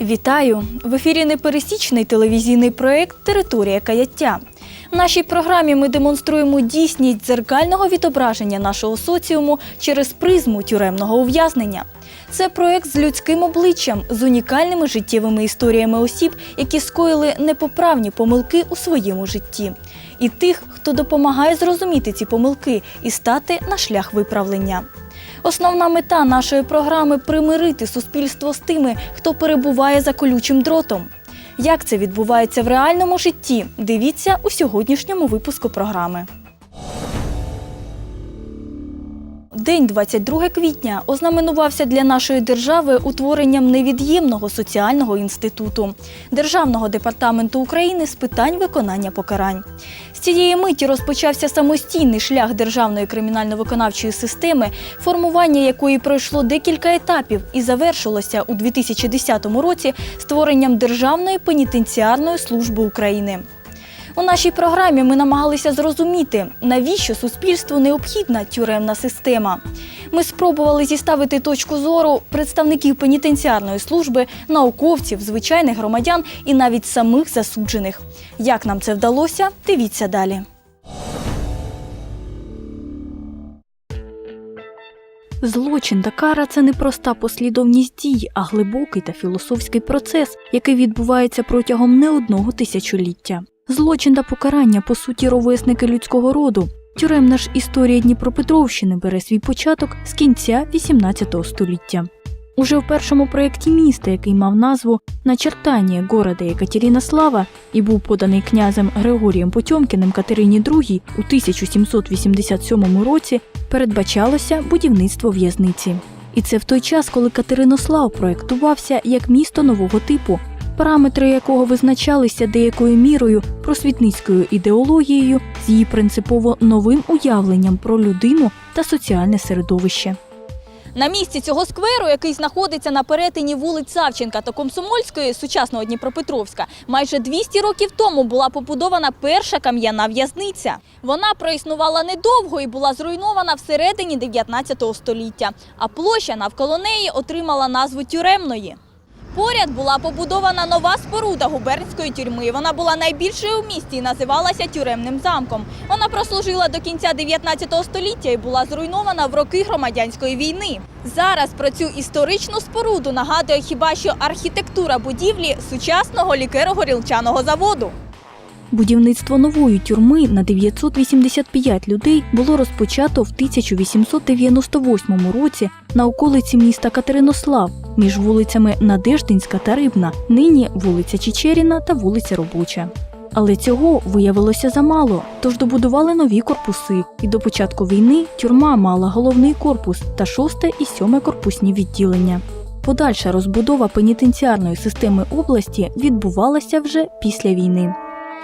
Вітаю! В ефірі непересічний телевізійний проєкт Територія каяття. В нашій програмі ми демонструємо дійсність дзеркального відображення нашого соціуму через призму тюремного ув'язнення. Це проєкт з людським обличчям, з унікальними життєвими історіями осіб, які скоїли непоправні помилки у своєму житті, і тих, хто допомагає зрозуміти ці помилки і стати на шлях виправлення. Основна мета нашої програми примирити суспільство з тими, хто перебуває за колючим дротом. Як це відбувається в реальному житті? Дивіться у сьогоднішньому випуску програми. День 22 квітня ознаменувався для нашої держави утворенням невід'ємного соціального інституту Державного департаменту України з питань виконання покарань. З цієї миті розпочався самостійний шлях державної кримінально-виконавчої системи, формування якої пройшло декілька етапів і завершилося у 2010 році створенням Державної пенітенціарної служби України. У нашій програмі ми намагалися зрозуміти, навіщо суспільству необхідна тюремна система. Ми спробували зіставити точку зору представників пенітенціарної служби, науковців, звичайних громадян і навіть самих засуджених. Як нам це вдалося, дивіться далі. Злочин та кара це не проста послідовність дій, а глибокий та філософський процес, який відбувається протягом не одного тисячоліття. Злочин та покарання, по суті, ровесники людського роду. Тюремна ж історія Дніпропетровщини бере свій початок з кінця XVIII століття. Уже в першому проєкті міста, який мав назву «Начертання города Екатеринослава» і був поданий князем Григорієм Потьомкіним Катерині II у 1787 році, передбачалося будівництво в'язниці. І це в той час, коли Катеринослав проєктувався як місто нового типу, параметри якого визначалися деякою мірою просвітницькою ідеологією з її принципово новим уявленням про людину та соціальне середовище. На місці цього скверу, який знаходиться на перетині вулиць Савченка та Комсомольської, сучасного Дніпропетровська, майже 200 років тому була побудована перша кам'яна в'язниця. Вона проіснувала недовго і була зруйнована всередині 19 століття, а площа навколо неї отримала назву тюремної. Поряд була побудована нова споруда губернської тюрми. Вона була найбільшою у місті і називалася тюремним замком. Вона прослужила до кінця 19 століття і була зруйнована в роки громадянської війни. Зараз про цю історичну споруду нагадує хіба що архітектура будівлі сучасного лікеро-горілчаного заводу. Будівництво нової тюрми на 985 людей було розпочато в 1898 році на околиці міста Катеринослав між вулицями Надеждинська та Рибна, нині вулиця Чечеріна та вулиця Робоча. Але цього виявилося замало, тож добудували нові корпуси, і до початку війни тюрма мала головний корпус та шосте і сьоме корпусні відділення. Подальша розбудова пенітенціарної системи області відбувалася вже після війни.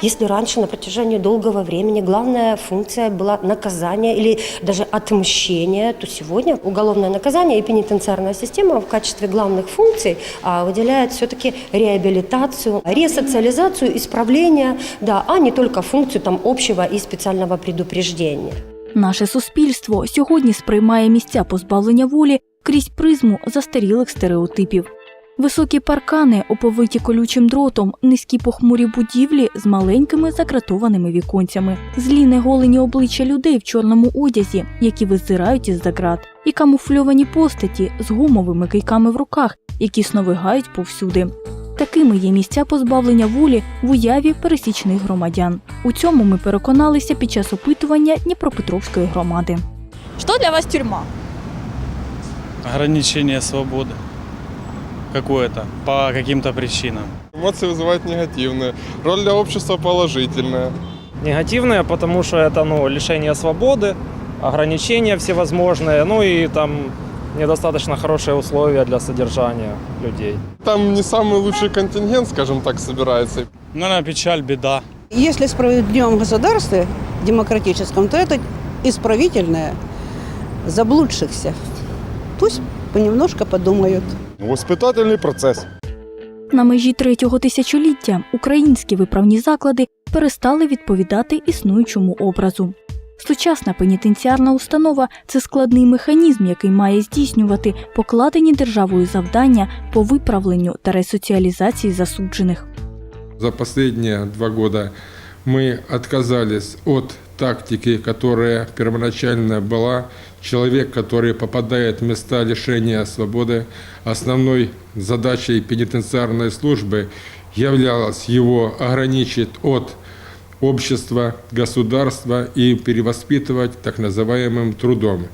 Если раньше на протяжении долгого времени главная функция была наказание или даже отмщение, то сегодня уголовное наказание и пенитенциарная система в качестве главных функций а, выделяет все-таки реабилитацию, ресоциализацию, исправление, да, а не только функцию там, общего и специального предупреждения. Наше суспільство сьогодні сприймає місця позбавлення волі крізь призму застарілих стереотипів. Високі паркани, оповиті колючим дротом, низькі похмурі будівлі з маленькими закратованими віконцями, злі неголені обличчя людей в чорному одязі, які визирають із-за ґрат, і камуфльовані постаті з гумовими кийками в руках, які сновигають повсюди. Такими є місця позбавлення волі в уяві пересічних громадян. У цьому ми переконалися під час опитування Дніпропетровської громади. Що для вас тюрма? ограничение свободы какое-то по каким-то причинам. Эмоции вызывают негативные. Роль для общества положительная. негативные, потому что это ну, лишение свободы, ограничения всевозможные, ну и там недостаточно хорошие условия для содержания людей. Там не самый лучший контингент, скажем так, собирается. Наверное, печаль, беда. Если справедливом государстве, демократическом, то это исправительное заблудшихся. Пусть понемножко подумают. Воспитательный процесс. На межі третього тисячоліття українські виправні заклади перестали відповідати існуючому образу. Сучасна пенітенціарна установа це складний механізм, який має здійснювати покладені державою завдання по виправленню та ресоціалізації засуджених. За последние два года мы отказались от тактики, которая первоначально была. Человек, который попадает в места лишения свободы, основной задачей пенитенциарной службы являлось его ограничить от общества, государства и перевоспитывать так называемым трудом.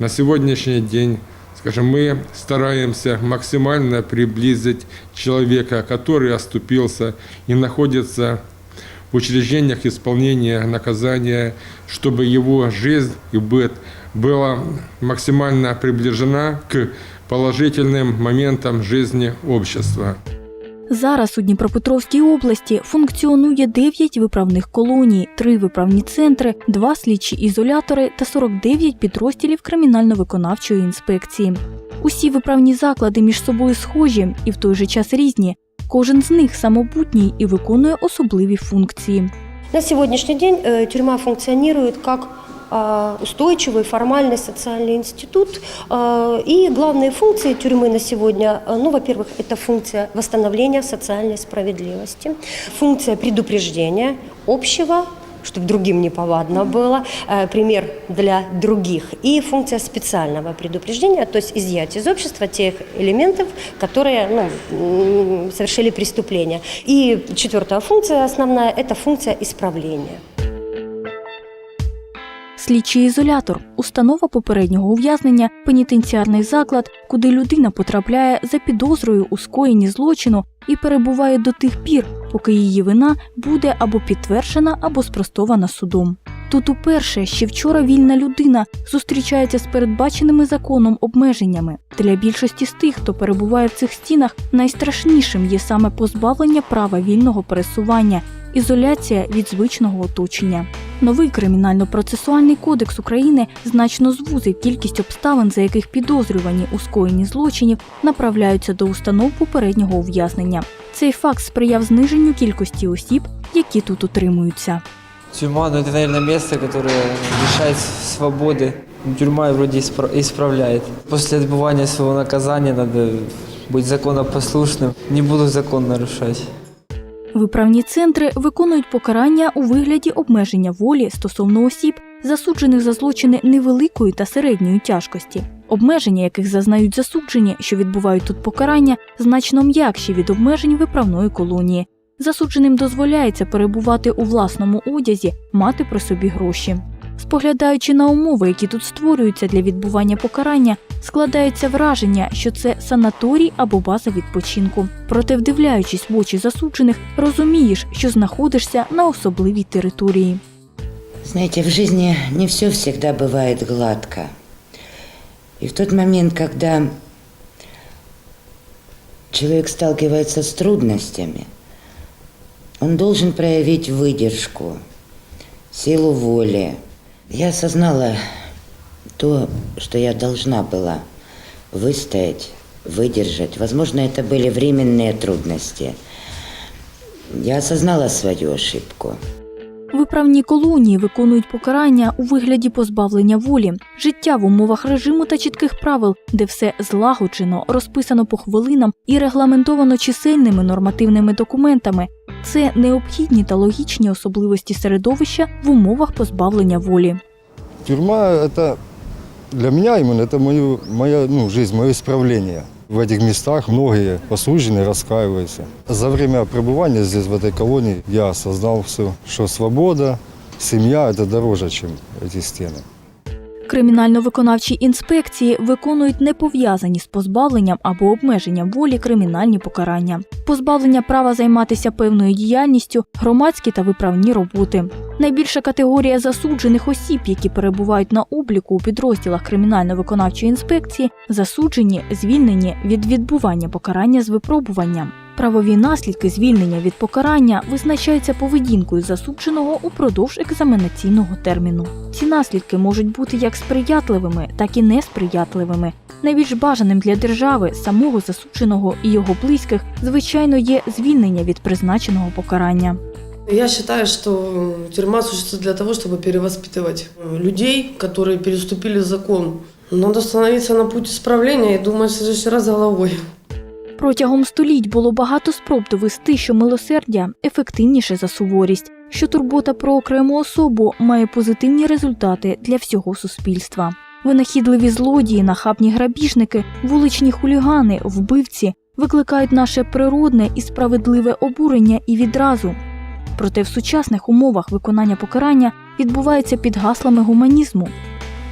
На сегодняшний день Скажем, мы стараемся максимально приблизить человека, который оступился и находится в учреждениях исполнения наказания, чтобы его жизнь и быт была максимально приближена к положительным моментам жизни общества. Зараз у Дніпропетровській області функціонує 9 виправних колоній, 3 виправні центри, 2 слідчі ізолятори та 49 підрозділів кримінально-виконавчої інспекції. Усі виправні заклади між собою схожі і в той же час різні. Кожен з них самобутній і виконує особливі функції. На сегодняшний день э, тюрьма функционирует как а, устойчивый формальный социальный институт. А, И главные функции тюрьмы на сегодня, а, ну, во-первых, это функция восстановления социальной справедливости, функция предупреждения общего чтобы другим не повадно было, э, пример для других, и функция специального предупреждения, то есть изъять из общества тех элементов, которые ну, м, совершили преступление. И четвертая функция основная – это функция исправления. Слідчий ізолятор установа попереднього ув'язнення, пенітенціарний заклад, куди людина потрапляє за підозрою у скоєнні злочину і перебуває до тих пір, поки її вина буде або підтверджена, або спростована судом. Тут уперше ще вчора вільна людина зустрічається з передбаченими законом обмеженнями. Для більшості з тих, хто перебуває в цих стінах, найстрашнішим є саме позбавлення права вільного пересування, ізоляція від звичного оточення. Новий кримінально-процесуальний кодекс України значно звузить кількість обставин, за яких підозрювані у скоєнні злочинів направляються до установ попереднього ув'язнення. Цей факт сприяв зниженню кількості осіб, які тут утримуються. Тюрьма, ну это, наверное, место, которое лишает свободы. Тюрьма вроде испра- исправляет. После отбывания своего наказания надо быть законопослушным. Не буду закон нарушать. Виправні центри виконують покарання у вигляді обмеження волі стосовно осіб, засуджених за злочини невеликої та середньої тяжкості, обмеження яких зазнають засуджені, що відбувають тут покарання, значно м'якші від обмежень виправної колонії. Засудженим дозволяється перебувати у власному одязі, мати при собі гроші. Споглядаючи на умови, які тут створюються для відбування покарання, складається враження, що це санаторій або база відпочинку. Проте, вдивляючись в очі засуджених, розумієш, що знаходишся на особливій території. Знаете, в жизни не все всегда бывает гладко. И в тот момент, когда человек сталкивается с трудностями, он должен проявить выдержку, силу воли. Я осознала то, что я должна была выстоять, выдержать. Возможно, это были временные трудности. Я осознала свою ошибку. Виправні колонії виконують покарання у вигляді позбавлення волі, життя в умовах режиму та чітких правил, де все злагоджено, розписано по хвилинам і регламентовано чисельними нормативними документами. Це необхідні та логічні особливості середовища в умовах позбавлення волі. Тюрьма – это для именно это мою, моя ну, жизнь, мое исправление. В этих местах многие осужденные раскаиваются. За время пребывания здесь, в этой колонии, я осознал все, что свобода, семья – это дороже, чем эти стены. Кримінально-виконавчі інспекції виконують непов'язані з позбавленням або обмеженням волі кримінальні покарання, позбавлення права займатися певною діяльністю, громадські та виправні роботи. Найбільша категорія засуджених осіб, які перебувають на обліку у підрозділах кримінально-виконавчої інспекції, засуджені, звільнені від відбування покарання з випробуванням. Правові наслідки звільнення від покарання визначаються поведінкою засудженого упродовж екзаменаційного терміну. Ці наслідки можуть бути як сприятливими, так і несприятливими. Найбільш бажаним для держави, самого засудженого і його близьких, звичайно, є звільнення від призначеного покарання. Я считаю, что тюрьма существует для того, чтобы перевоспитывать э, людей, которые переступили закон. Надо становиться на путь исправления и думать в следующий раз головой. Протягом століть було багато спроб довести, що милосердя ефективніше за суворість, що турбота про окрему особу має позитивні результати для всього суспільства. Винахідливі злодії, нахабні грабіжники, вуличні хулігани, вбивці викликають наше природне і справедливе обурення і відразу. Проте в сучасних умовах виконання покарання відбувається під гаслами гуманізму.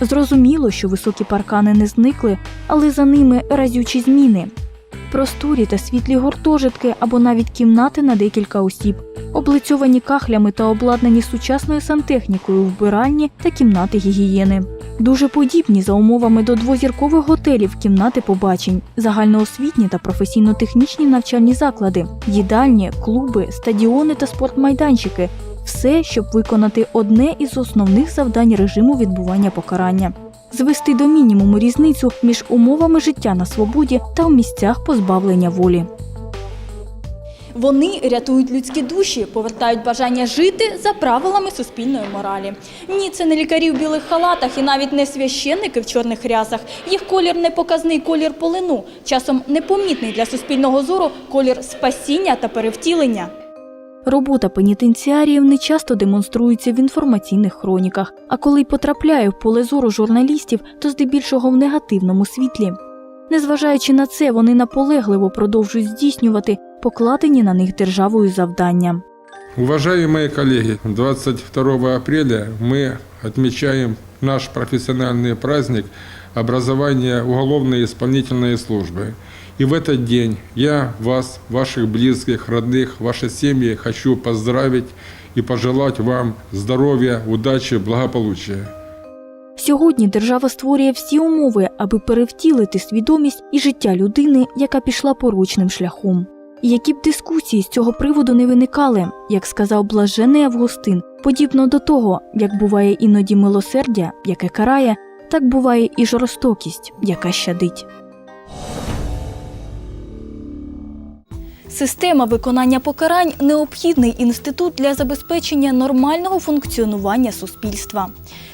Зрозуміло, що високі паркани не зникли, але за ними разючі зміни. Просторі та світлі гуртожитки або навіть кімнати на декілька осіб, облицьовані кахлями та обладнані сучасною сантехнікою вбиральні та кімнати гігієни. Дуже подібні за умовами до двозіркових готелів кімнати побачень, загальноосвітні та професійно-технічні навчальні заклади, їдальні, клуби, стадіони та спортмайданчики. Все, щоб виконати одне із основних завдань режиму відбування покарання звести до мінімуму різницю між умовами життя на свободі та в місцях позбавлення волі. Вони рятують людські душі, повертають бажання жити за правилами суспільної моралі. Ні, це не лікарі в білих халатах і навіть не священники в чорних рясах. Їх колір не показний колір полину, часом непомітний для суспільного зору колір спасіння та перевтілення. Робота пенітенціаріїв не часто демонструється в інформаційних хроніках, а коли й потрапляє в поле зору журналістів, то здебільшого в негативному світлі. Незважаючи на це, вони наполегливо продовжують здійснювати покладені на них державою завдання. Уважаемые коллеги, 22 апреля мы отмечаем наш профессиональный праздник образования уголовной исполнительной службы. И в этот день я вас, ваших близких, родных, ваши семьи хочу поздравить и пожелать вам здоровья, удачи, благополучия. Сьогодні держава створює всі умови, аби перевтілити свідомість і життя людини, яка пішла порочним шляхом. І які б дискусії з цього приводу не виникали, як сказав блажений Августин, подібно до того, як буває іноді милосердя, яке карає, так буває і жорстокість, яка щадить. Система виконання покарань необхідний інститут для забезпечення нормального функціонування суспільства.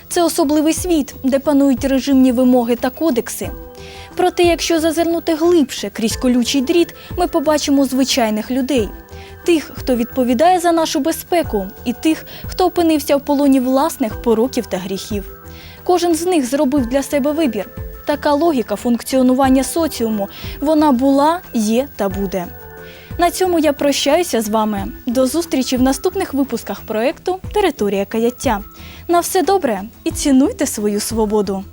Це особливий світ, де панують режимні вимоги та кодекси. Проте, якщо зазирнути глибше крізь колючий дріт, ми побачимо звичайних людей. Тих, хто відповідає за нашу безпеку, і тих, хто опинився в полоні власних пороків та гріхів. Кожен з них зробив для себе вибір. Така логіка функціонування соціуму. Вона була, є та буде. На цьому я прощаюся з вами. До зустрічі в наступних випусках проекту Територія каяття. На все добре і цінуйте свою свободу.